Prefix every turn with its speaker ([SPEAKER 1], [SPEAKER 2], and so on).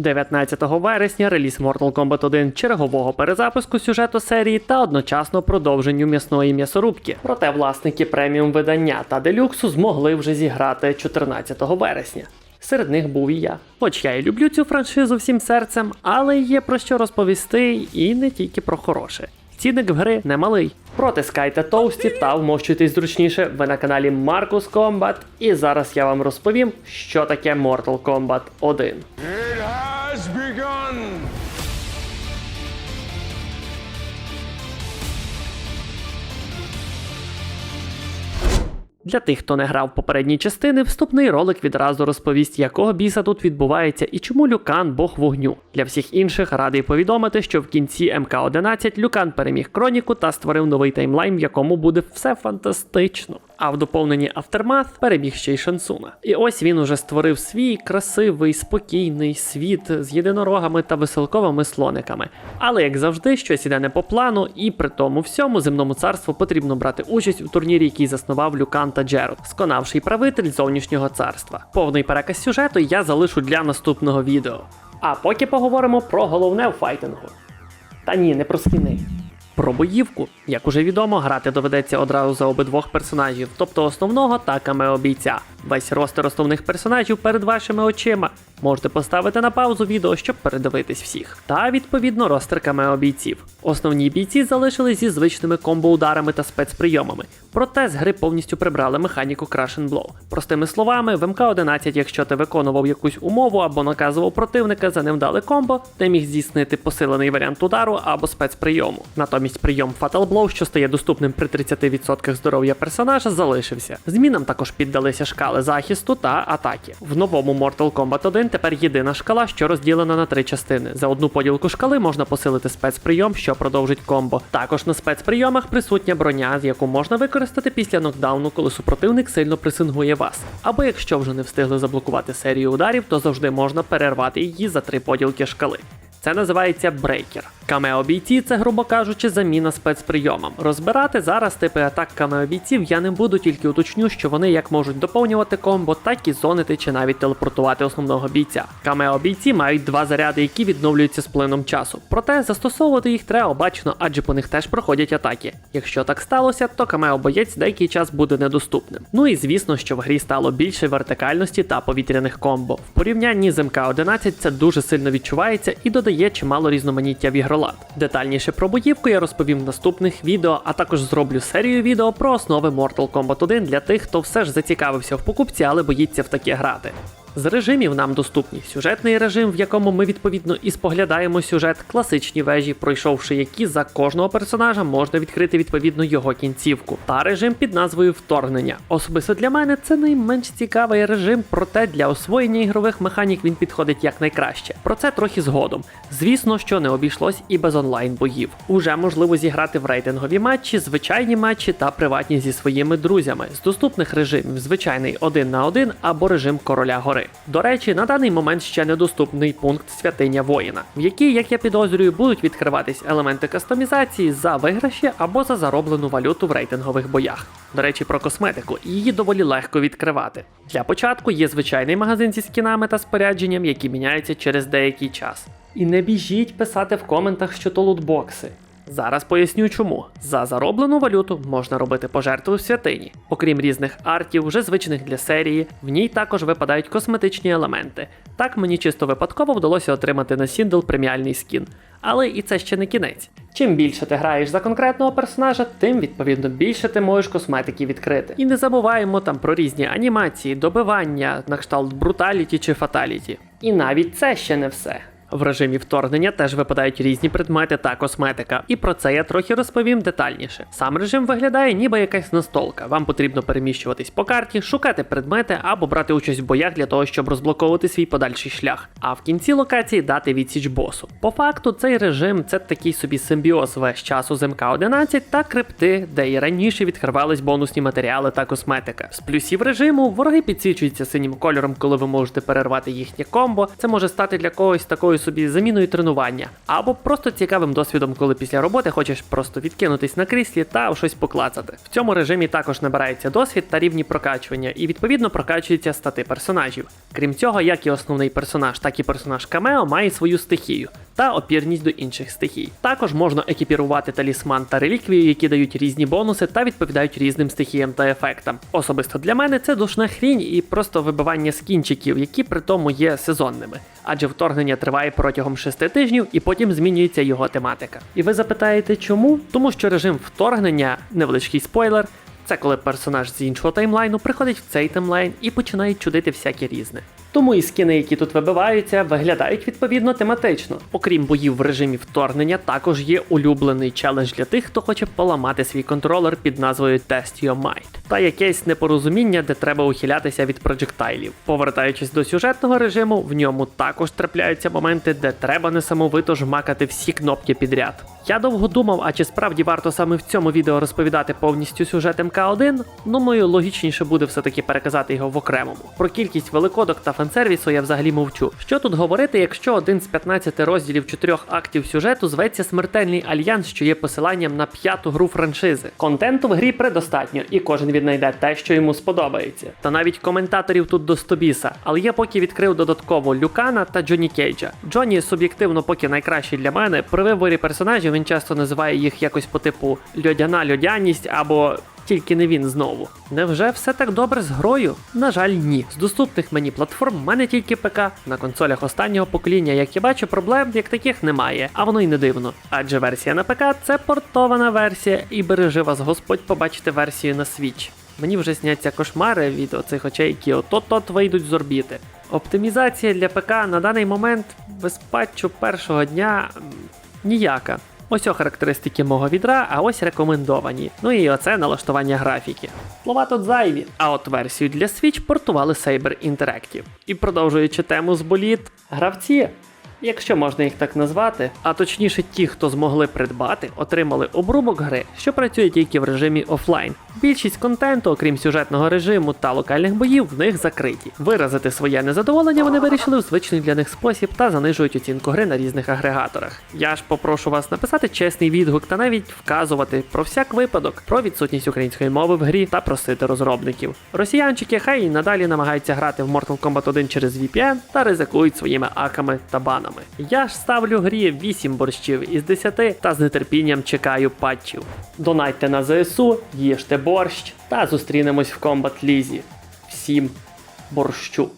[SPEAKER 1] 19 вересня реліз Mortal Kombat 1 чергового перезапуску сюжету серії та одночасно продовженню м'ясної м'ясорубки. Проте власники преміум видання та делюксу змогли вже зіграти 14 вересня. Серед них був і я. Хоч я і люблю цю франшизу всім серцем, але є про що розповісти і не тільки про хороше. Цінник в гри немалий. Протискайте товсті та вмощуйтесь зручніше. Ви на каналі Marcus Combat, і зараз я вам розповім, що таке Mortal Kombat 1.
[SPEAKER 2] It!
[SPEAKER 1] Для тих, хто не грав в попередні частини, вступний ролик відразу розповість, якого біса тут відбувається і чому Люкан Бог вогню. Для всіх інших радий повідомити, що в кінці МК-11 Люкан переміг Кроніку та створив новий таймлайн, в якому буде все фантастично. А в доповненні Aftermath переміг ще й Шансуна. І ось він уже створив свій красивий, спокійний світ з єдинорогами та веселковими слониками. Але як завжди, щось іде не по плану, і при тому всьому земному царству потрібно брати участь у турнірі, який заснував Люкан та Джерод, сконавший правитель зовнішнього царства. Повний переказ сюжету я залишу для наступного відео. А поки поговоримо про головне в файтингу. Та ні, не про скіни. Про боївку, як уже відомо, грати доведеться одразу за обидвох персонажів, тобто основного та камео бійця. Весь ростер основних персонажів перед вашими очима. Можете поставити на паузу відео, щоб передивитись всіх. Та відповідно ростер камео бійців. Основні бійці залишились зі звичними комбо-ударами та спецприйомами. Проте з гри повністю прибрали механіку Crash and Blow. Простими словами, в МК-11, якщо ти виконував якусь умову або наказував противника за невдале комбо, ти міг здійснити посилений варіант удару або спецприйому. Натомість прийом Fatal Blow, що стає доступним при 30% здоров'я персонажа, залишився. Змінам також піддалися шкали захисту та атаки. В новому Mortal Kombat 1 тепер єдина шкала, що розділена на три частини. За одну поділку шкали можна посилити спецприйом, що продовжить комбо. Також на спецприйомах присутня броня, яку можна використати після нокдауну, коли супротивник сильно пресингує вас. Або якщо вже не встигли заблокувати серію ударів, то завжди можна перервати її за три поділки шкали. Це називається брейкер. Камео бійці це, грубо кажучи, заміна спецприйомам. Розбирати зараз типи атак камео бійців я не буду, тільки уточню, що вони як можуть доповнювати комбо, так і зонити чи навіть телепортувати основного бійця. Камео бійці мають два заряди, які відновлюються з плином часу. Проте застосовувати їх треба обачно, адже по них теж проходять атаки. Якщо так сталося, то камео боєць деякий час буде недоступним. Ну і звісно, що в грі стало більше вертикальності та повітряних комбо. В порівнянні з МК-11 це дуже сильно відчувається і додає чимало різноманіття в ігролад. Детальніше про боївку я розповім в наступних відео, а також зроблю серію відео про основи Mortal Kombat 1 для тих, хто все ж зацікавився в покупці, але боїться в таке грати. З режимів нам доступні сюжетний режим, в якому ми відповідно і споглядаємо сюжет, класичні вежі, пройшовши які за кожного персонажа можна відкрити відповідно його кінцівку, та режим під назвою Вторгнення. Особисто для мене це найменш цікавий режим, проте для освоєння ігрових механік він підходить якнайкраще. Про це трохи згодом. Звісно, що не обійшлось і без онлайн боїв. Уже можливо зіграти в рейтингові матчі, звичайні матчі та приватні зі своїми друзями. З доступних режимів звичайний один на один або режим короля гори. До речі, на даний момент ще недоступний пункт святиня воїна, в якій, як я підозрюю, будуть відкриватись елементи кастомізації за виграші або за зароблену валюту в рейтингових боях. До речі, про косметику її доволі легко відкривати. Для початку є звичайний магазин зі скінами та спорядженням, які міняються через деякий час. І не біжіть писати в коментах, що то лутбокси. Зараз поясню чому. За зароблену валюту можна робити пожертви в святині. Окрім різних артів, вже звичних для серії, в ній також випадають косметичні елементи. Так мені чисто випадково вдалося отримати на Сіндл преміальний скін. Але і це ще не кінець. Чим більше ти граєш за конкретного персонажа, тим відповідно більше ти можеш косметики відкрити. І не забуваємо там про різні анімації, добивання, на кшталт бруталіті чи фаталіті. І навіть це ще не все. В режимі вторгнення теж випадають різні предмети та косметика, і про це я трохи розповім детальніше. Сам режим виглядає ніби якась настолка. Вам потрібно переміщуватись по карті, шукати предмети або брати участь в боях для того, щоб розблоковувати свій подальший шлях. А в кінці локації дати відсіч босу. По факту, цей режим це такий собі симбіоз весь часу з МК-11 та крипти, де і раніше відкривались бонусні матеріали та косметика. З плюсів режиму вороги підсвічуються синім кольором, коли ви можете перервати їхнє комбо. Це може стати для когось такою собі заміною тренування, або просто цікавим досвідом, коли після роботи хочеш просто відкинутись на кріслі та щось поклацати. В цьому режимі також набирається досвід та рівні прокачування, і відповідно прокачуються стати персонажів. Крім цього, як і основний персонаж, так і персонаж Камео має свою стихію та опірність до інших стихій. Також можна екіпірувати талісман та реліквію, які дають різні бонуси та відповідають різним стихіям та ефектам. Особисто для мене це душна хрінь і просто вибивання скінчиків, які при тому є сезонними. Адже вторгнення триває протягом 6 тижнів і потім змінюється його тематика. І ви запитаєте, чому? Тому що режим вторгнення, невеличкий спойлер, це коли персонаж з іншого таймлайну приходить в цей таймлайн і починає чудити всяке різне. Тому і скини, які тут вибиваються, виглядають відповідно тематично. Окрім боїв в режимі вторгнення, також є улюблений челендж для тих, хто хоче поламати свій контролер під назвою Test Your Might. Та якесь непорозуміння, де треба ухилятися від проджектайлів. Повертаючись до сюжетного режиму, в ньому також трапляються моменти, де треба несамовито жмакати всі кнопки підряд. Я довго думав, а чи справді варто саме в цьому відео розповідати повністю сюжет МК1? Думаю, логічніше буде все-таки переказати його в окремому. Про кількість великодок та фансервісу я взагалі мовчу. Що тут говорити, якщо один з 15 розділів чотирьох актів сюжету зветься Смертельний Альянс, що є посиланням на п'яту гру франшизи. Контенту в грі предостатньо, і кожен віднайде те, що йому сподобається. Та навіть коментаторів тут до стобіса. Але я поки відкрив додатково Люкана та Джоні Кейджа. Джоні суб'єктивно поки найкращий для мене. При виборі персонажів він часто називає їх якось по типу льодяна льодяність або тільки не він знову. Невже все так добре з грою? На жаль, ні. З доступних мені платформ в мене тільки ПК. На консолях останнього покоління, як я бачу, проблем як таких немає, а воно й не дивно. Адже версія на ПК це портована версія, і бережи вас Господь побачити версію на Switch. Мені вже сняться кошмари від оцих очей, які от-от вийдуть з орбіти. Оптимізація для ПК на даний момент без патчу першого дня ніяка. Ось о характеристики мого відра, а ось рекомендовані. Ну і оце налаштування графіки. Слова тут зайві. А от версію для Switch портували Saber Interactive. І продовжуючи тему з боліт, гравці. Якщо можна їх так назвати, а точніше ті, хто змогли придбати, отримали обрубок гри, що працює тільки в режимі офлайн. Більшість контенту, окрім сюжетного режиму та локальних боїв, в них закриті. Виразити своє незадоволення вони вирішили в звичний для них спосіб та занижують оцінку гри на різних агрегаторах. Я ж попрошу вас написати чесний відгук та навіть вказувати про всяк випадок про відсутність української мови в грі та просити розробників. Росіянчики хай і надалі намагаються грати в Mortal Kombat 1 через VPN та ризикують своїми аками та банами. Я ж ставлю грі 8 борщів із 10 та з нетерпінням чекаю патчів. Донайте на ЗСУ, їжте борщ та зустрінемось в комбат лізі. Всім борщу!